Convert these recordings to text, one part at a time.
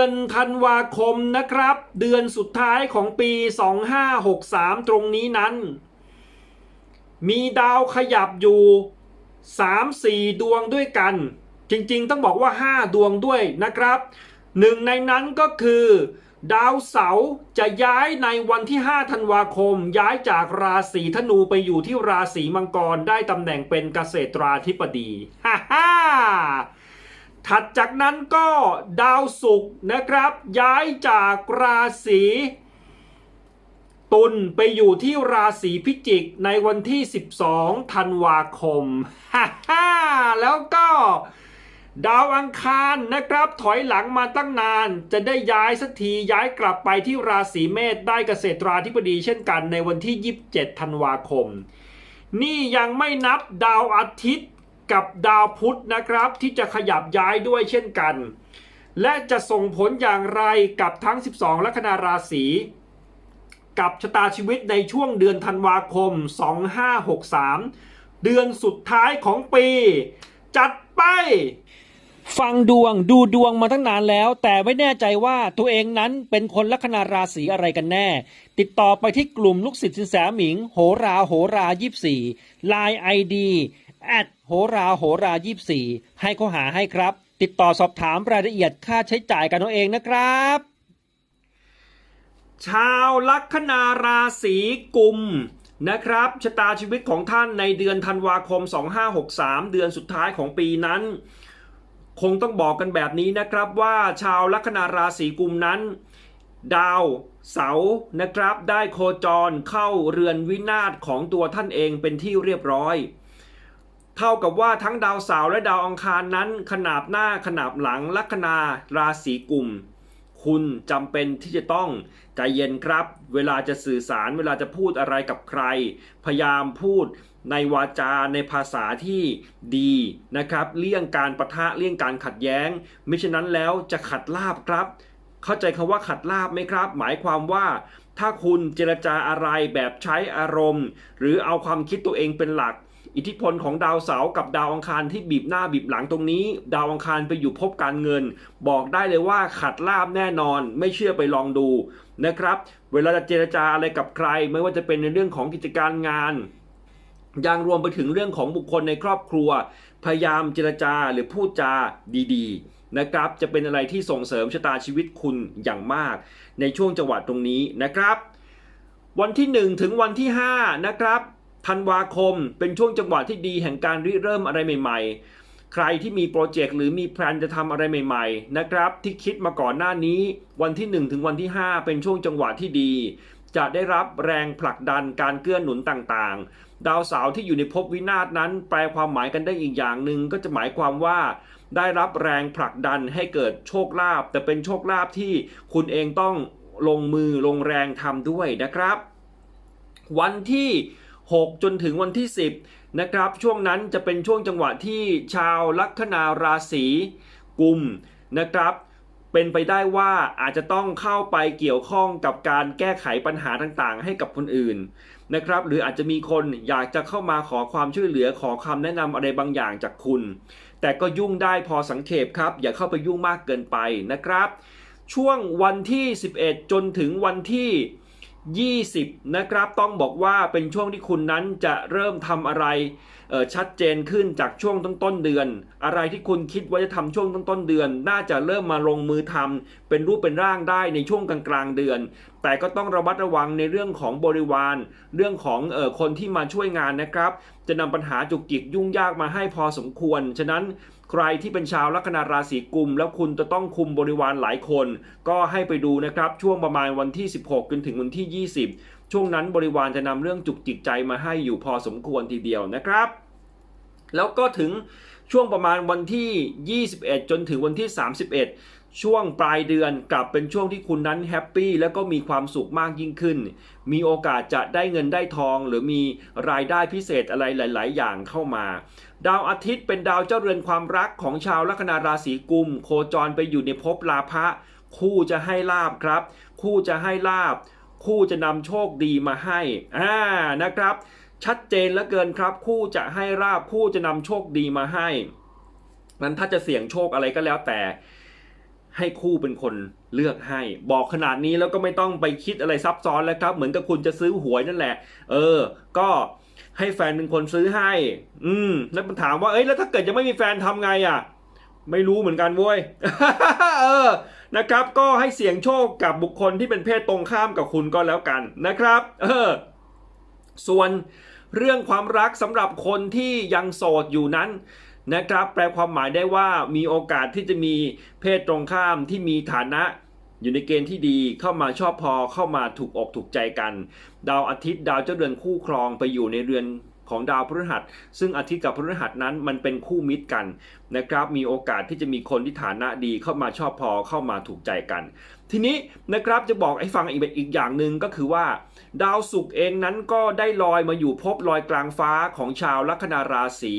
อนธันวาคมนะครับ เดือนสุดท้ายของปี 2563 ตรงนี้นั้น มีดาวขยับอยู่ 3-4 ดวงด้วยกัน จริงๆ ต้องบอกว่า 5 ดวงด้วยนะครับหนึ่งในนั้นก็คือ ดาวเสาร์จะย้ายในวันที่ 5 ธันวาคม ย้ายจากราศีธนูไปอยู่ที่ราศีมังกรได้ตำแหน่งเป็นเกษตราธิบดีฮ่าฮ่า ถัดจากนั้นก็ดาวศุกร์นะครับ ย้ายจากราศีตุลไปอยู่ที่ราศีพิจิกในวันที่ 12 ธันวาคมฮ่าฮ่าแล้วก็ดาวอังคารนะครับ ถอยหลังมาตั้งนาน จะได้ย้ายสักทีย้ายกลับไปที่ราศีเมษได้เกษตราธิบดีเช่นกันในวันที่ 27 ธันวาคม นี่ยังไม่นับดาวอาทิตย์ กับดาวพุธนะครับ ที่จะขยับย้ายด้วยเช่นกัน และจะส่งผลอย่างไรกับทั้ง 12 ลัคนาราศี กับชะตาชีวิตในช่วงเดือนธันวาคม 2563 เดือนสุดท้ายของปี จัดไปฟังดวงดูดวงมาตั้งนานแล้ว แต่ไม่แน่ใจว่าตัวเองนั้นเป็นคนลัคนาราศีอะไรกันแน่ ติดต่อไปที่กลุ่มลูกศิษย์สินแสหมิง โหราโหรา24 Line ID แอด โหราโหรา24ให้เขาหาให้ครับ ติดต่อสอบถามรายละเอียดค่าใช้จ่ายกันเอาเองนะครับ ชาวลัคนาราศีกุมนะครับชะตาชีวิตของท่านในเดือนธันวาคม 2563 เดือนสุดท้ายของปีนั้น คงต้องบอกกันแบบนี้นะครับว่าชาวลัคนาราศีกุมนั้น ดาวเสาร์นะครับ ได้โคจรเข้าเรือนวินาศของตัวท่านเองเป็นที่เรียบร้อย เท่ากับว่าทั้งดาวเสาร์และดาวอังคารนั้น ขนาบหน้าขนาบหลังลัคนาราศีกุมคุณจำเป็นที่จะต้องใจเย็นครับ เวลาจะสื่อสารเวลาจะพูดอะไรกับใคร พยายามพูดในวาจาในภาษาที่ดีนะครับ เลี่ยงการประทะเลี่ยงการขัดแย้งมิฉะนั้นแล้วจะขัดลาบครับ เข้าใจคำว่าขัดลาบไหมครับ หมายความว่าถ้าคุณเจรจาอะไรแบบใช้อารมณ์ หรือเอาความคิดตัวเองเป็นหลัก อิทธิพลของดาวเสาร์กับดาวอังคารที่บีบหน้าบีบหลังตรงนี้ ดาวอังคารไปอยู่พบการเงิน บอกได้เลยว่าขัดลาบแน่นอน ไม่เชื่อไปลองดูนะครับ เวลาจะเจรจาอะไรกับใคร ไม่ว่าจะเป็นในเรื่องของกิจการงานยังรวมไปถึงเรื่องของบุคคลในครอบครัว พยายามเจรจาหรือพูดจาดีๆนะครับ จะเป็นอะไรที่ส่งเสริมชะตาชีวิตคุณอย่างมาก ในช่วงจังหวะตรงนี้นะครับ วันที่ 1 ถึงวันที่ 5 นะครับ ธันวาคมเป็นช่วงจังหวะที่ดีแห่งการริเริ่มอะไรใหม่ ๆ ใครที่มีโปรเจกต์หรือมีแพลนจะทำอะไรใหม่ ๆ นะครับ ที่คิดมาก่อนหน้านี้ วันที่ 1 ถึงวันที่ 5 เป็นช่วงจังหวะที่ดี จะได้รับแรงผลักดันการเกื้อหนุนต่างๆ ดาวเสาร์ที่อยู่ในภพวินาศนั้น แปลความหมายกันได้อีกอย่างหนึ่งก็จะหมายความว่าได้รับแรงผลักดันให้เกิดโชคลาภแต่เป็นโชคลาภที่คุณเองต้องลงมือลงแรงทำด้วยนะครับ วันที่ 6 จนถึงวันที่ 10 นะครับ ช่วงนั้นจะเป็นช่วงจังหวะที่ชาวลัคนาราศีกุมนะครับเป็นไปได้ว่าอาจจะต้องเข้าไปเกี่ยวข้องกับการแก้ไขปัญหาต่างๆ ให้กับคนอื่นนะครับหรืออาจจะมีคนอยากจะเข้ามาขอความช่วยเหลือขอคำแนะนำอะไรบางอย่างจากคุณ แต่ก็ยุ่งได้พอสังเขปครับ อย่าเข้าไปยุ่งมากเกินไปนะครับ ช่วงวันที่ 11 จนถึงวันที่ 20 นะครับ ต้องบอกว่าเป็นช่วงที่คุณนั้นจะเริ่มทำอะไรชัดเจนขึ้นจากช่วงต้นต้นเดือน อะไรที่คุณคิดว่าจะทำช่วงต้นต้นเดือน น่าจะเริ่มมาลงมือทำเป็นรูปเป็นร่างได้ในช่วงกลางกลางเดือน แต่ก็ต้องระมัดระวังในเรื่องของบริวาร เรื่องของออคนที่มาช่วยงานนะครับ จะนำปัญหาจุกจิกยุ่งยากมาให้พอสมควร ฉะนั้น ใครที่เป็นชาวลัคนาราศีกุม แล้วคุณจะต้องคุมบริวารหลายคน ก็ให้ไปดูนะครับช่วงประมาณวันที่ 16จนถึงวันที่ 20 ช่วงนั้นบริวารจะนำเรื่องจุกจิกใจมาให้อยู่พอสมควรทีเดียวนะครับ แล้วก็ถึง ช่วงประมาณวันที่ 21 จนถึงวันที่ 31 ช่วงปลายเดือนกลับเป็นช่วงที่คุณนั้นแฮปปี้แล้วก็มีความสุขมากยิ่งขึ้น มีโอกาสจะได้เงินได้ทอง หรือมีรายได้พิเศษอะไรหลาย ๆ อย่างเข้ามา ดาวอาทิตย์เป็นดาวเจ้าเรือนความรักของชาวลัคนาราศีกุม โคจรไปอยู่ในภพลาภะคู่จะให้ลาบครับ คู่จะให้ลาบ คู่จะนำโชคดีมาให้อ่านะครับ ชัดเจนเหลือเกินครับ คู่จะให้ลาบคู่จะนำโชคดีมาให้นั้นถ้าจะเสี่ยงโชคอะไรก็แล้วแต่ให้คู่เป็นคนเลือกให้ บอกขนาดนี้แล้วก็ไม่ต้องไปคิดอะไรซับซ้อนแล้วครับ เหมือนกับคุณจะซื้อหวยนั่นแหละ เออ ก็ให้แฟนเป็นคนซื้อให้ อืม แล้วมันถามว่าเอ้ยแล้วถ้าเกิดยังไม่มีแฟนทำไงอะ ไม่รู้เหมือนกันเว้ยเออนะครับ ก็ให้เสี่ยงโชคกับบุคคลที่เป็นเพศตรงข้ามกับคุณก็แล้วกันนะครับ เออ ส่วน เรื่องความรักสำหรับคนที่ยังโสดอยู่นั้นนะครับ แปลความหมายได้ว่ามีโอกาสที่จะมีเพศตรงข้ามที่มีฐานะอยู่ในเกณฑ์ที่ดีเข้ามาชอบพอเข้ามาถูกอกถูกใจกัน ดาวอาทิตย์ดาวเจ้าเรือนคู่ครองไปอยู่ในเรือน ของดาวพฤหัส ซึ่งอาทิตย์กับพฤหัสนั้นมันเป็นคู่มิตรกันนะครับ มีโอกาสที่จะมีคนที่ฐานะดีเข้ามาชอบพอเข้ามาถูกใจกัน ทีนี้นะครับจะบอกให้ฟังอีกอีกอย่างหนึ่งก็คือว่า ดาวศุกร์เองนั้นก็ได้ลอยมาอยู่พบลอยกลางฟ้าของชาวลัคนาราศี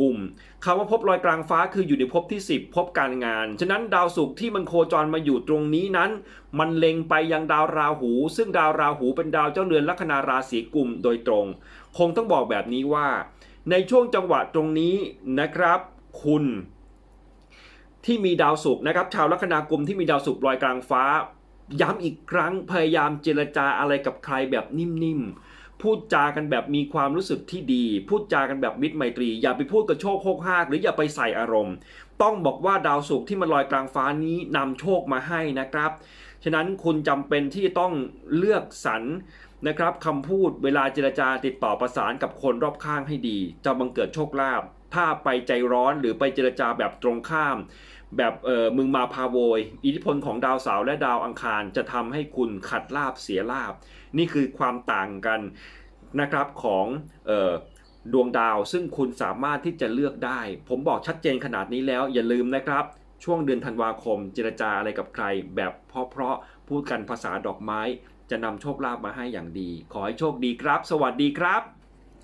กุมคำว่าภพลอยกลางฟ้าคืออยู่ในภพที่ 10ภพการงาน ฉะนั้นดาวศุกร์ที่มันโคจรมาอยู่ตรงนี้นั้น มันเล็งไปยังดาวราหู ซึ่งดาวราหูเป็นดาวเจ้าเรือนลัคนาราศีกุมโดยตรง คงต้องบอกแบบนี้ว่า ในช่วงจังหวะตรงนี้นะครับ คุณที่มีดาวศุกร์นะครับ ชาวลัคนากุมที่มีดาวศุกร์ลอยกลางฟ้า ย้ำอีกครั้งพยายามเจรจาอะไรกับใครแบบนิ่มๆ พูดจากันแบบมีความรู้สึกที่ดี พูดจากันแบบมิตรไมตรี อย่าไปพูดกระโชกโคกหากหรืออย่าไปใส่อารมณ์ ต้องบอกว่าดาวศุกร์ที่มันลอยกลางฟ้านี้นำโชคมาให้นะครับ ฉะนั้นคุณจำเป็นที่ต้องเลือกสรรนะครับคำพูดเวลาเจรจาติดต่อประสานกับคนรอบข้างให้ดี จะบังเกิดโชคลาภถ้าไปใจร้อนหรือไปเจรจาแบบตรงข้าม แบบเออมึงมาพาโวย อิทธิพลของดาวเสาร์และดาวอังคารจะทำให้คุณขัดลาบเสียลาบ นี่คือความต่างกันนะครับของออดวงดาวซึ่งคุณสามารถที่จะเลือกได้ ผมบอกชัดเจนขนาดนี้แล้วอย่าลืมนะครับ ช่วงเดือนธันวาคม เจรจาอะไรกับใคร แบบเพราะๆพูดกันภาษาดอกไม้ จะนำโชคลาภมาให้อย่างดี ขอให้โชคดีครับ สวัสดีครับ